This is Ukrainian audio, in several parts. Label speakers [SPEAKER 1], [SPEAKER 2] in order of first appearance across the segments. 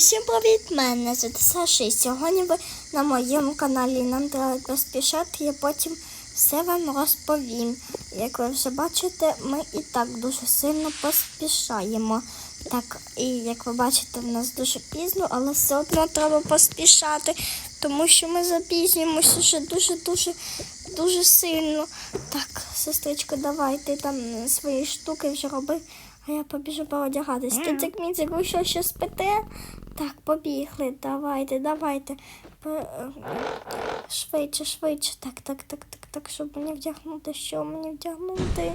[SPEAKER 1] Усім привіт! Мене звати Саша і сьогодні ви на моєму каналі нам треба поспішати, я потім все вам розповім. Як ви вже бачите, ми і так дуже сильно поспішаємо. Так, і як ви бачите, в нас дуже пізно, але все одно треба поспішати, тому що ми запізнюємося вже дуже-дуже дуже сильно. Так, сестричко, давай ти там свої штуки вже роби. А я побіжу поодягатись. Кицик міцик, ви що ще спите? Так, побігли. Давайте, давайте. Швидше, швидше. Так, так, так, так, так, щоб мені вдягнути. Що мені вдягнути?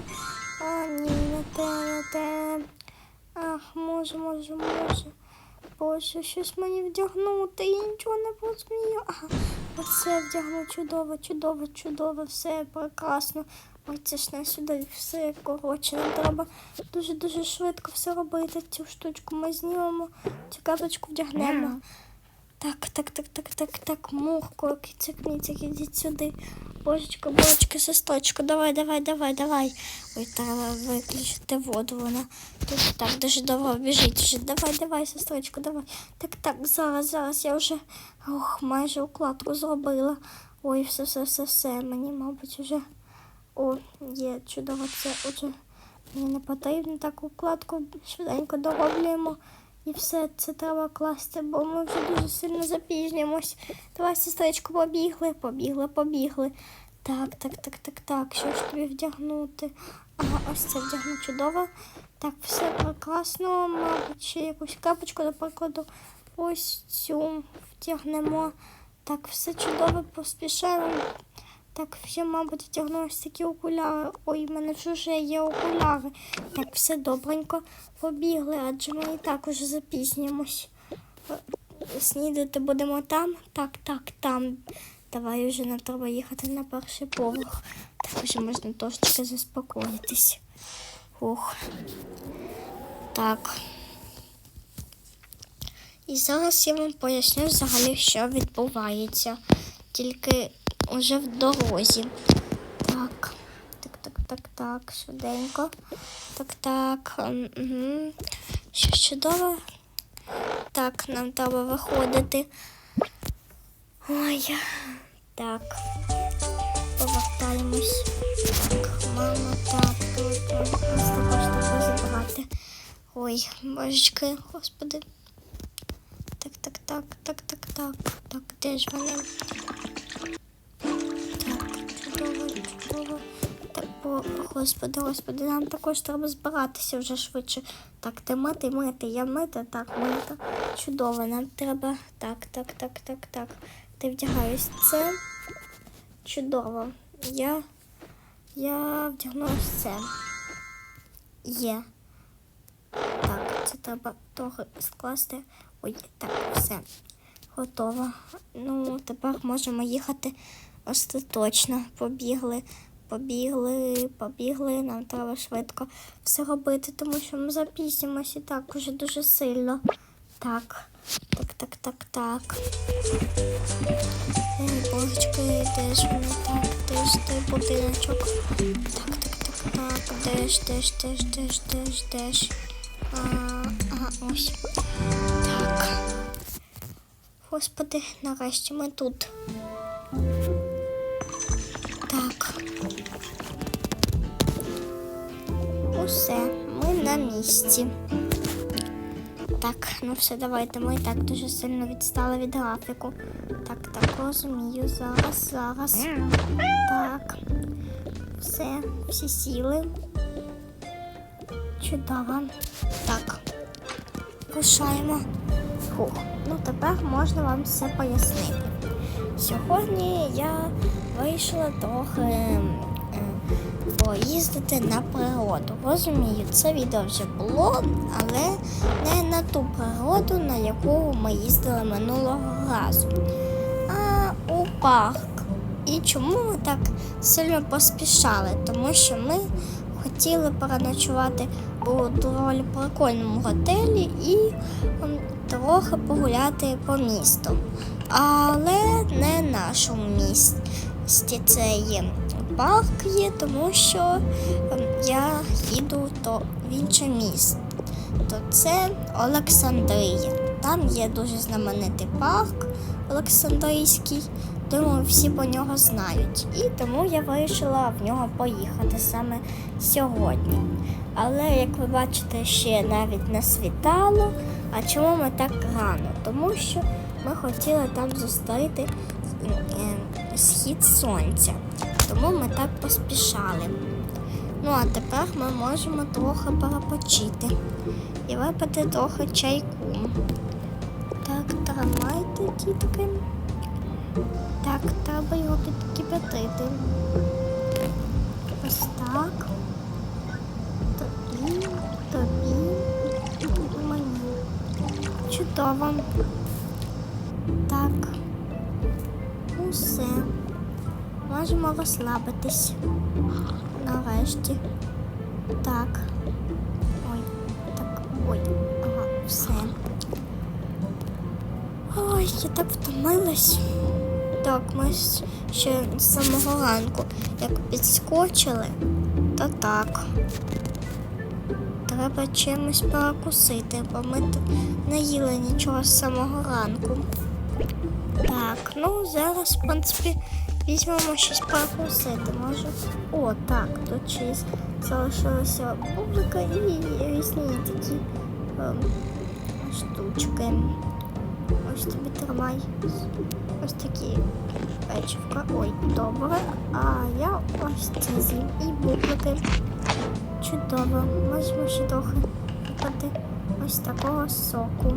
[SPEAKER 1] А, ні, не те, не те. Ах, може, може, може. Боже, щось мені вдягнути. Я нічого не розумію. Ага, оце вдягну чудово, чудово, чудово, все прекрасно. Ой, це ж не сюди все коротше. Нам треба дуже-дуже швидко все робити. Цю штучку ми знімемо, цю капочку вдягнемо. Так, так, так, так, так, так, мурко, кицик, міцик, ідіть сюди. Божечко, божечко, сестричко, давай, давай, давай, давай. Ой, треба виключити воду, вона тут так дуже довго біжить вже. Давай, давай, сестричко, давай. Так, так, зараз, зараз я вже ох, майже укладку зробила. Ой, все, все, все, все. Мені, мабуть, вже. О, є чудово, це отже. Мені не потрібно таку укладку швиденько дороблюємо. І все це треба класти, бо ми вже дуже сильно запізнюємось. Давай, сестричко, побігли, побігли, побігли. Так, так, так, так, так. Що ж тобі вдягнути? Ага, ось це вдягну чудово. Так, все прекрасно. Мабуть, ще якусь капочку, до прикладу, ось цю вдягнемо. Так, все чудово, поспішаємо. Так, ще, мабуть, вдягну ось такі окуляри. Ой, в мене вже є окуляри. Так, все добренько побігли, адже ми і так уже запізнюємось. Е, Снідати будемо там? Так, так, там. Давай вже нам треба їхати на перший поверх. Так вже можна трошечки заспокоїтись. Ух. Так. І зараз я вам поясню взагалі, що відбувається. Тільки уже в дорозі. Так, так, так, так, так, швиденько. Так, так. Угу. Що чудово. Так, нам треба виходити. Ой, так. Повертаємось. Так, мама, так, нас також треба забрати. Ой, божечки, господи. Так, так, так, так, так, так. Так, де ж вони? Так, бо, господи, господи, нам також треба збиратися вже швидше. Так, ти мити, мити, я мити, так, мити. Чудово, нам треба. Так, так, так, так, так. Ти вдягаюсь. Це чудово. Я. Я вдягну ось це. Є. Так, це треба трохи скласти. Ой, так, все. Готово. Ну, тепер можемо їхати остаточно. Побігли, побігли, побігли. Нам треба швидко все робити, тому що ми запізнімося і так уже дуже сильно. Так, так, так, так, так. Божечки, де ж вони так, де ж той будиночок? Так, так, так, так, де ж, де ж, де ж, де ж, де ж, де ж. А, ага, ось. Так. Господи, нарешті ми тут. Усе, ми на місці. Так, ну все, давайте. Ми і так дуже сильно відстали від графіку. Так, так, розумію. Зараз, зараз. Так. Все, всі сіли. Чудово. Так. Рушаємо. Фух. Ну тепер можна вам все пояснити. Сьогодні я вирішила трохи поїздити на природу. Розумію, це відео вже було, але не на ту природу, на яку ми їздили минулого разу, а у парк. І чому ми так сильно поспішали? Тому що ми хотіли переночувати у доволі прикольному готелі і трохи погуляти по місту. Але не нашому місті цей парк є, тому що ем, я їду то в інше місто. То це Олександрія. там є дуже знаменитий парк Олександрійський. Думаю, всі про нього знають. І тому я вирішила в нього поїхати саме сьогодні. Але, як ви бачите, ще навіть не світало. А чому ми так рано? Тому що ми хотіли там зустріти е, схід сонця. Тому ми так поспішали. Ну а тепер ми можемо трохи перепочити і випити трохи чайку. Так, тримайте, дітки. Так, треба його підкипятити. Ось так. Тобі, тобі і мені. Чудово. Можемо розслабитись. Нарешті. Так. Ой, так, ой, ага, все. Ой, я так втомилась. Так, ми ще з самого ранку як підскочили, то так. Треба чимось перекусити, бо ми тут не їли нічого з самого ранку. Так, ну зараз, в принципі, візьмемо щось перекусити. Може. О, так, тут ще залишилася бублика і різні такі ем, штучки. Ось тобі тримай. Ось такі печивка. Ой, добре. А я ось це з'їм і бублики. Чудово. Можемо ще трохи випити ось такого соку.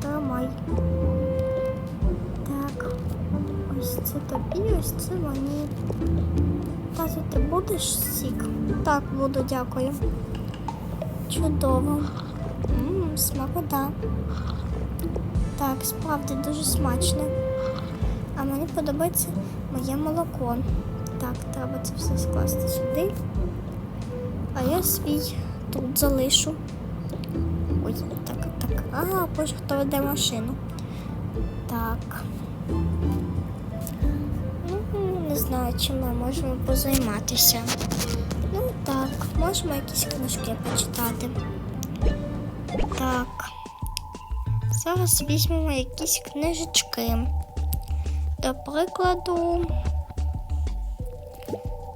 [SPEAKER 1] Тримай. Це тобі, ось це мені. Тату, ти будеш сік? Так, буду, дякую. Чудово. Ммм, смакота. Так, справді дуже смачне. А мені подобається моє молоко. Так, треба це все скласти сюди. А я свій тут залишу. Ой, так, так. А, боже, хто веде машину. Так. Знаю, чим ми можемо позайматися. Ну так, можемо якісь книжки почитати. Так. Зараз візьмемо якісь книжечки. До прикладу,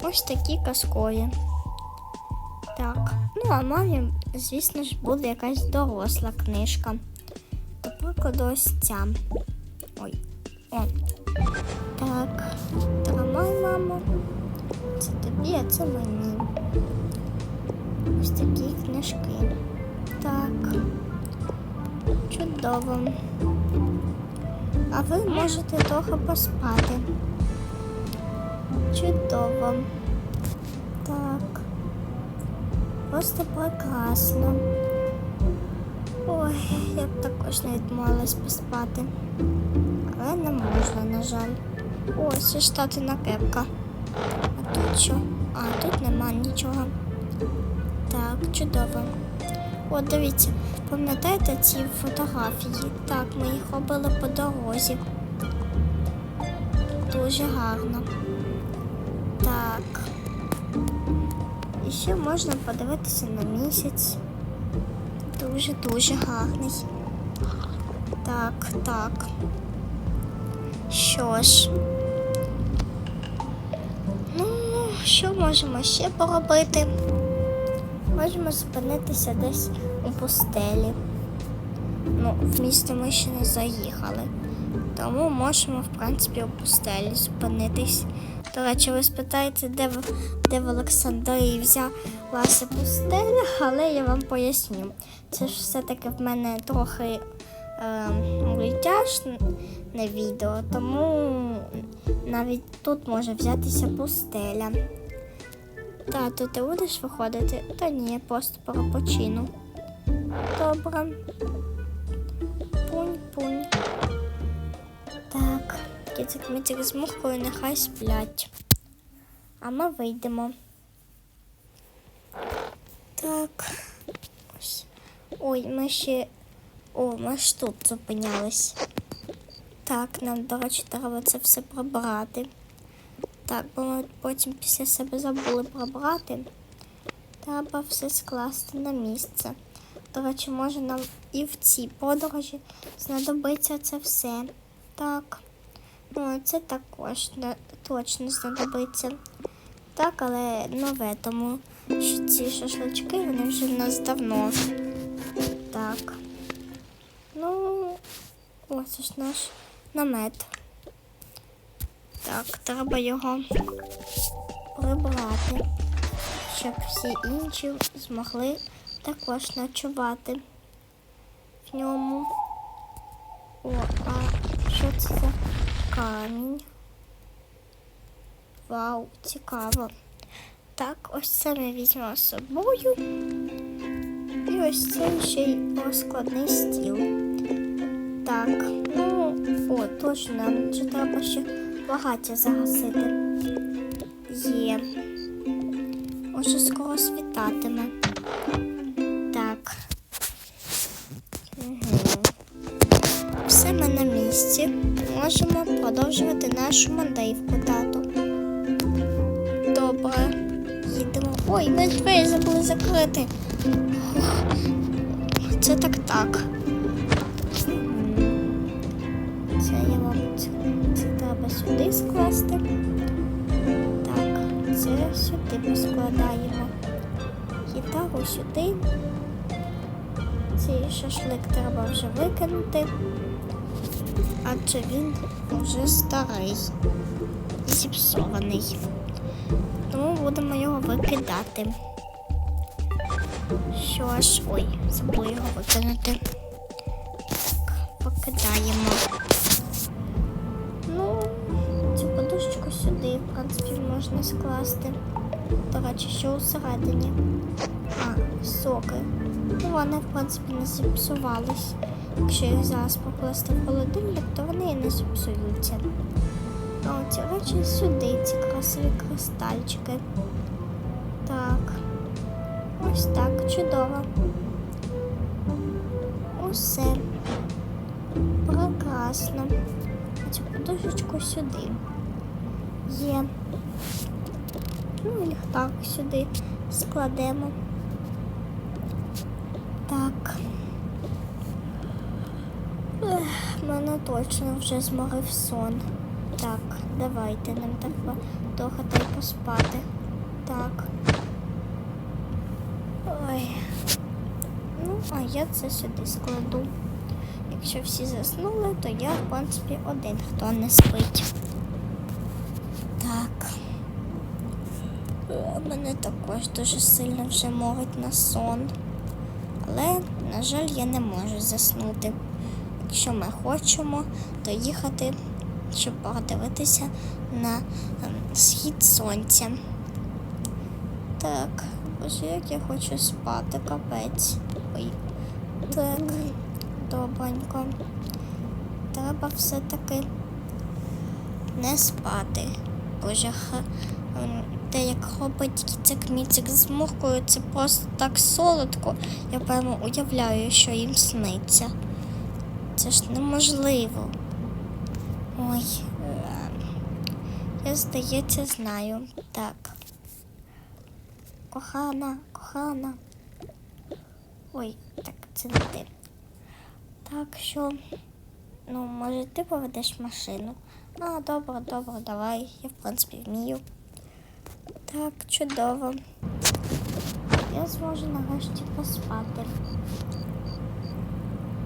[SPEAKER 1] ось такі казкові. Так, ну а мамі, звісно ж, буде якась доросла книжка. До прикладу, ось ця. Тобі, це мені. Ось такі книжки. Так. Чудово. А ви можете трохи поспати. Чудово. Так. Просто прекрасно. Ой, я б також не відмовилась поспати. Але не можна, на жаль. О, це ж татина кепка. Тут що? А, тут нема нічого. Так, чудово. О, дивіться, пам'ятаєте ці фотографії? Так, ми їх робили по дорозі. Дуже гарно. Так. І ще можна подивитися на місяць. Дуже-дуже гарний. Так, так. Що ж. Що можемо ще поробити? Можемо зупинитися десь у пустелі. Ну, в місто ми ще не заїхали. Тому можемо, в принципі, у пустелі зупинитись. До речі, ви спитаєте, де в, де в Олександрії взялася пустеля, але я вам поясню. Це ж все-таки в мене трохи е, мультяшне відео, тому навіть тут може взятися пустеля. Тату, ти будеш виходити? Та ні, просто перепочину. Добре. Пунь-пунь. Так, кицик мицик з мухою нехай сплять. А ми вийдемо. Так. Ой, ми ще. О, ми ж тут зупинялись. Так, нам, до речі, треба це все прибрати. Так, бо ми потім після себе забули прибрати. Треба все скласти на місце. До речі, може нам і в цій подорожі знадобиться це все. Так. Ну, це також точно знадобиться. Так, але нове, тому що ці шашлички вони вже в нас давно. Так. Ну, ось ж наш намет. Так, треба його прибрати, щоб всі інші змогли також ночувати в ньому. О, а що це за камінь? Вау, цікаво. Так, ось це ми візьмемо з собою. І ось це ще й розкладний стіл. Так, ну, о, точно, нам треба ще багаття загасити. Є. Уже скоро світатиме. Так. Угу. Все ми на місці. Можемо продовжувати нашу мандрівку, тату. Добре. Їдемо. Ой, ми двері забули закрити. Це так так. Це сюди поскладаємо. Гітару сюди. Цей шашлик треба вже викинути, адже він вже старий зіпсований. Тому будемо його викидати. Що ж, ой, забула його викинути. Так, покидаємо. Ну, цю подушечку сюди, в принципі, можна скласти. До речі, що усередині. А, соки. Ну, вони, в принципі, не зіпсувались. Якщо їх зараз покласти в холодильник, то вони і не зіпсуються. А оці речі сюди, ці красиві кристальчики. Так. Ось так, чудово. Усе. Прекрасно. Цю подушечку сюди. Є. Ну і ліхтар сюди складемо. Так. Ех, мене точно вже зморив сон. Так, давайте, нам треба трохи та поспати. Так. Ой. Ну, а я це сюди складу. Якщо всі заснули, то я, в принципі, один, хто не спить. Так. Е, Мене також дуже сильно вже морить на сон. Але, на жаль, я не можу заснути. Якщо ми хочемо, то їхати, щоб подивитися на ем, схід сонця. Так, боже, як я хочу спати, капець. Ой. Так, добренько. Треба все-таки не спати. Боже, ем, те, як робить кіцик міцик з муркою, це просто так солодко. Я прямо уявляю, що їм сниться. Це ж неможливо. Ой, е, я, здається, знаю. Так. Кохана, кохана. Ой, так, це не ти. Так що, ну, може, ти поведеш машину? А, добре, добре, давай. Я, в принципі, вмію. Так, чудово. Я зможу нарешті поспати.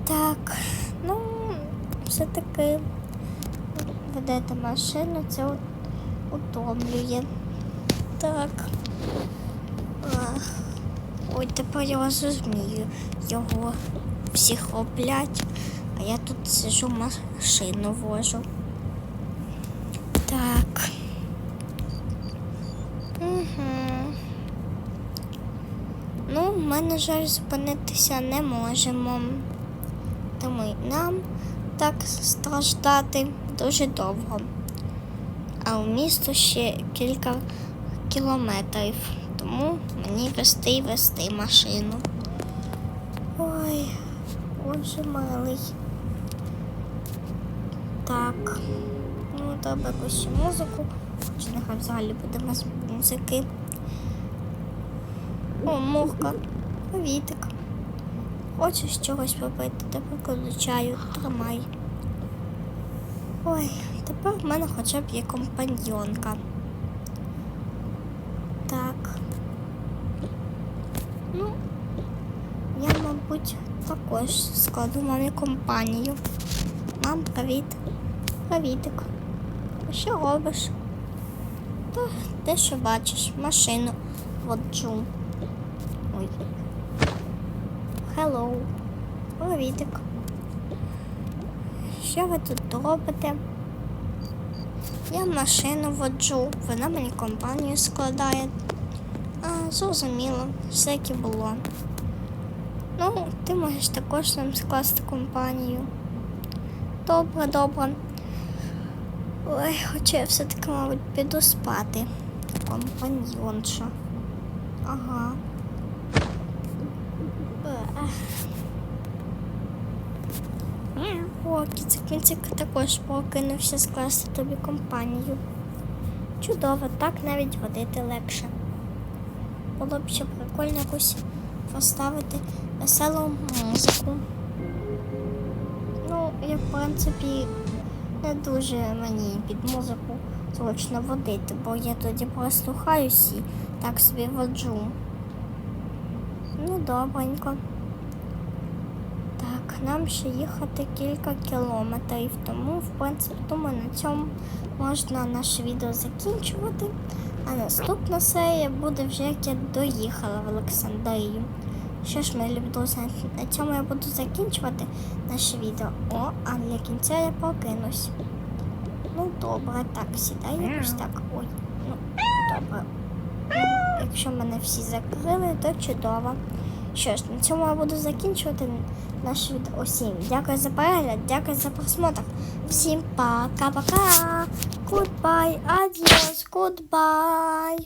[SPEAKER 1] Так, ну, все-таки ведете машину, це утомлює. Так. Ой, тепер я розумію. Його всіх роблять, а я тут сижу машину вожу. Так. Угу. Ну, ми, на жаль, зупинитися не можемо. Тому нам так страждати дуже довго. А у місто ще кілька кілометрів. Тому мені вести і вести машину. Ой, боже милий. Так. Ну, треба якусь музику. Чи нехай взагалі буде без музики. О, мурка. Привітик. Хочеш чогось попити, наприклад, чаю, тримай. Ой, тепер в мене хоча б є компаньйонка. Так. Ну, я, мабуть, також складу мамі компанію. Мам, привіт. Привітик. Що робиш? Та те, що бачиш, машину воджу. Ой. Hello. Привітик. Що ви тут робите? Я машину воджу, вона мені компанію складає. А, зрозуміло, все як і було. Ну, ти можеш також нам скласти компанію. Добре, добре. Ой, хоча я все-таки, мабуть, піду спати. Компаньйонша. Ага. О, кіцик також прокинувся скласти тобі компанію. Чудово, так навіть водити легше. Було б ще прикольно якусь поставити веселу музику. Ну, я в принципі не дуже мені під музику зручно водити, бо я тоді прослухаюсь і так собі воджу. Ну, добренько. Нам ще їхати кілька кілометрів, тому, в принципі, думаю, на цьому можна наше відео закінчувати. А наступна серія буде вже як я доїхала в Олександрію. Що ж, мої любі друзі, на цьому я буду закінчувати наше відео. О, а для кінця я покинусь. Ну, добре, так, сідай якось так. Ой, ну, добре. Ну, якщо мене всі закрили, то чудово. Що ж, на цьому я буду закінчувати наш відео. Усім дякую за перегляд, дякую за просмотр. Всім пока-пока. Goodbye, adios, goodbye.